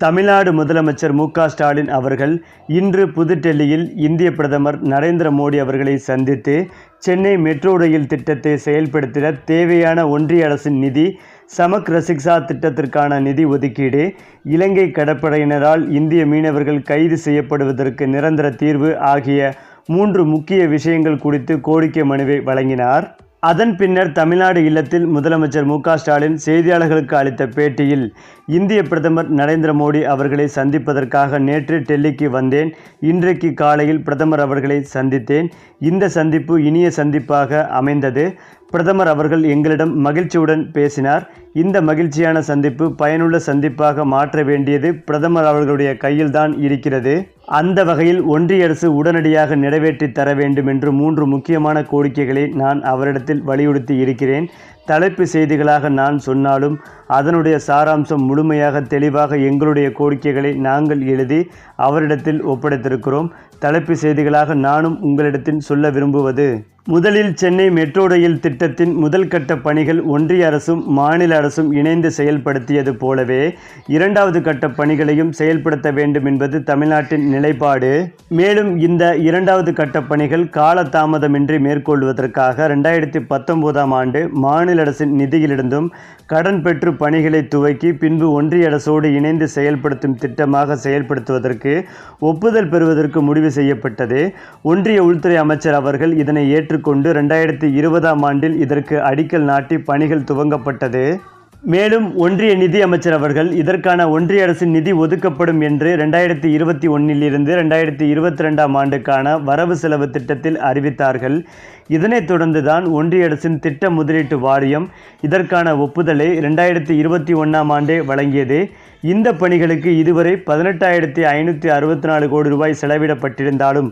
தமிழ்நாடு முதலமைச்சர் மு ஸ்டாலின் அவர்கள் இன்று புதுடெல்லியில் இந்திய பிரதமர் நரேந்திர மோடி அவர்களை சந்தித்து சென்னை மெட்ரோ ரயில் திட்டத்தை செயல்படுத்திட தேவையான ஒன்றிய அரசின் நிதி சமக் ரசிக்ஸா திட்டத்திற்கான நிதி ஒதுக்கீடு இலங்கை கடற்படையினரால் இந்திய மீனவர்கள் கைது செய்யப்படுவதற்கு நிரந்தர தீர்வு ஆகிய மூன்று முக்கிய விஷயங்கள் குறித்து கோரிக்கை மனுவை வழங்கினார். அதன் பின்னர் தமிழ்நாடு இல்லத்தில் முதலமைச்சர் மு ஸ்டாலின் செய்தியாளர்களுக்கு அளித்த பேட்டியில் இந்திய பிரதமர் நரேந்திர மோடி அவர்களை சந்திப்பதற்காக நேற்று டெல்லிக்கு வந்தேன். இன்றைக்கு காலையில் பிரதமர் அவர்களை சந்தித்தேன். இந்த சந்திப்பு இனிய சந்திப்பாக அமைந்தது. பிரதமர் அவர்கள் எங்களிடம் மகிழ்ச்சியுடன் பேசினார். இந்த மகிழ்ச்சியான சந்திப்பு பயனுள்ள சந்திப்பாக மாற்ற வேண்டியது பிரதமர் அவர்களுடைய கையில்தான் இருக்கிறது. அந்த வகையில் ஒன்றிய அரசு உடனடியாக நிறைவேற்றி தர வேண்டும் என்று மூன்று முக்கியமான கோரிக்கைகளை நான் அவரிடத்தில் வலியுறுத்தி இருக்கிறேன். தலைப்பு செய்திகளாக நான் சொன்னாலும் அதனுடைய சாராம்சம் முழுமையாக தெளிவாக எங்களுடைய கோரிக்கைகளை நாங்கள் எழுதி அவரிடத்தில் ஒப்படைத்திருக்கிறோம். தலைப்பு செய்திகளாக நானும் உங்களிடத்தில் சொல்ல விரும்புவது முதலில் சென்னை மெட்ரோ ரயில் திட்டத்தின் முதல் கட்ட பணிகள் ஒன்றிய அரசும் மாநில அரசும் இணைந்து செயல்படுத்தியது போலவே இரண்டாவது கட்ட பணிகளையும் செயல்படுத்த வேண்டும் என்பது தமிழ்நாட்டின் நிலைப்பாடு. மேலும் இந்த இரண்டாவது கட்ட பணிகள் காலதாமதமின்றி மேற்கொள்வதற்காக ரெண்டாயிரத்தி பத்தொன்பதாம் ஆண்டு மாநில அரசின் நிதியிலிருந்தும் கடன் பெற்று பணிகளை துவக்கி பின்பு ஒன்றிய அரசோடு இணைந்து செயல்படுத்தும் திட்டமாக செயல்படுத்துவதற்கு ஒப்புதல் பெறுவதற்கு முடிவு செய்யப்பட்டது. ஒன்றிய உள்துறை அமைச்சர் அவர்கள் இதனை ஏற்று ஏற்றுக்கொண்டு ரெண்டாயிரத்தி இருபதாம் ஆண்டில் இதற்கு அடிக்கல் நாட்டி பணிகள் துவங்கப்பட்டது. மேலும் ஒன்றிய நிதி அமைச்சர் அவர்கள் இதற்கான ஒன்றிய அரசின் நிதி ஒதுக்கப்படும் என்று ரெண்டாயிரத்தி இருபத்தி ஒன்றிலிருந்து ரெண்டாயிரத்தி இருபத்தி ரெண்டாம் ஆண்டுக்கான வரவு செலவு திட்டத்தில் அறிவித்தார்கள். இதனைத் தொடர்ந்துதான் ஒன்றிய அரசின் திட்ட முதலீட்டு வாரியம் இதற்கான ஒப்புதலை ரெண்டாயிரத்தி இருபத்தி ஒன்றாம் ஆண்டே வழங்கியது. இந்த பணிகளுக்கு இதுவரை பதினெட்டாயிரத்தி ஐநூற்றி அறுபத்தி நாலு கோடி ரூபாய் செலவிடப்பட்டிருந்தாலும்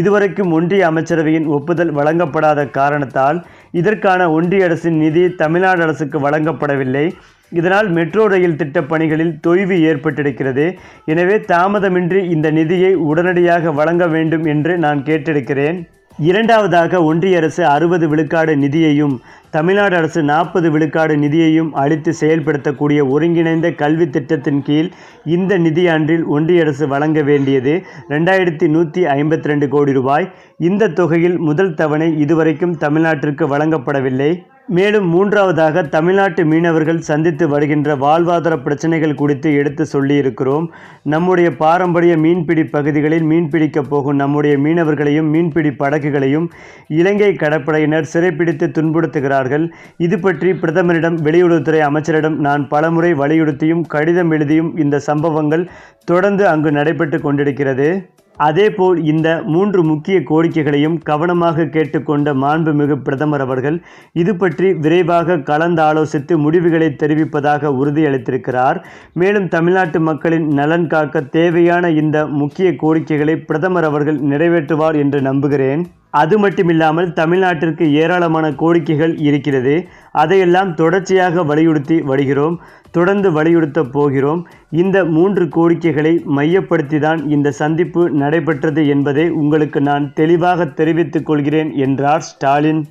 இதுவரைக்கும் ஒன்றிய அமைச்சரவையின் ஒப்புதல் வழங்கப்படாத காரணத்தால் இதற்கான ஒன்றிய அரசின் நிதி தமிழ்நாடு அரசுக்கு வழங்கப்படவில்லை. இதனால் மெட்ரோ ரயில் திட்டப் பணிகளில் தொய்வு ஏற்பட்டிருக்கிறது. எனவே தாமதமின்றி இந்த நிதியை உடனடியாக வழங்க வேண்டும் என்று நான் கேட்டிருக்கிறேன். இரண்டாவதாக ஒன்றிய அரசு அறுபது விழுக்காடு நிதியையும் தமிழ்நாடு அரசு நாற்பது விழுக்காடு நிதியையும் அளித்து செயல்படுத்தக்கூடிய ஒருங்கிணைந்த கல்வி திட்டத்தின் கீழ் இந்த நிதியாண்டில் ஒன்றிய அரசு வழங்க வேண்டியது ரெண்டாயிரத்தி நூற்றி ஐம்பத்தி ரெண்டு கோடி ரூபாய். இந்த தொகையில் முதல் தவணை இதுவரைக்கும் தமிழ்நாட்டிற்கு வழங்கப்படவில்லை. மேலும் மூன்றாவதாக தமிழ்நாட்டு மீனவர்கள் சந்தித்து வருகின்ற வாழ்வாதார பிரச்சனைகள் குறித்து எடுத்து சொல்லியிருக்கிறோம். நம்முடைய பாரம்பரிய மீன்பிடி பகுதிகளில் மீன்பிடிக்க போகும் நம்முடைய மீனவர்களையும் மீன்பிடி படகுகளையும் இலங்கை கடற்படையினர் சிறைப்பிடித்து துன்புறுத்துகிறார்கள். இது பற்றி பிரதமரிடம் வெளியுறவுத்துறை அமைச்சரிடம் நான் பலமுறை வலியுறுத்தியும் கடிதம் எழுதியும் இந்த சம்பவங்கள் தொடர்ந்து அங்கு நடைபெற்று கொண்டிருக்கிறது. அதேபோல் இந்த மூன்று முக்கிய கோரிக்கைகளையும் கவனமாக கேட்டுக்கொண்ட மாண்புமிகு பிரதமர் அவர்கள் இது பற்றி விரைவாக கலந்தாலோசித்து முடிவுகளை தெரிவிப்பதாக உறுதியளித்திருக்கிறார். மேலும் தமிழ்நாட்டு மக்களின் நலன் காக்க தேவையான இந்த முக்கிய கோரிக்கைகளை பிரதமர் அவர்கள் நிறைவேற்றுவார் என்று நம்புகிறேன். அது மட்டுமில்லாமல் தமிழ்நாட்டிற்கு ஏராளமான கோரிக்கைகள் இருக்கிறது. அதையெல்லாம் தொடர்ச்சியாக வலியுறுத்தி வருகிறோம் தொடர்ந்து வலியுறுத்த போகிறோம். இந்த மூன்று கோரிக்கைகளை மையப்படுத்தி தான் இந்த சந்திப்பு நடைபெற்றது என்பதை உங்களுக்கு நான் தெளிவாக தெரிவித்துக் கொள்கிறேன் என்றார் ஸ்டாலின்.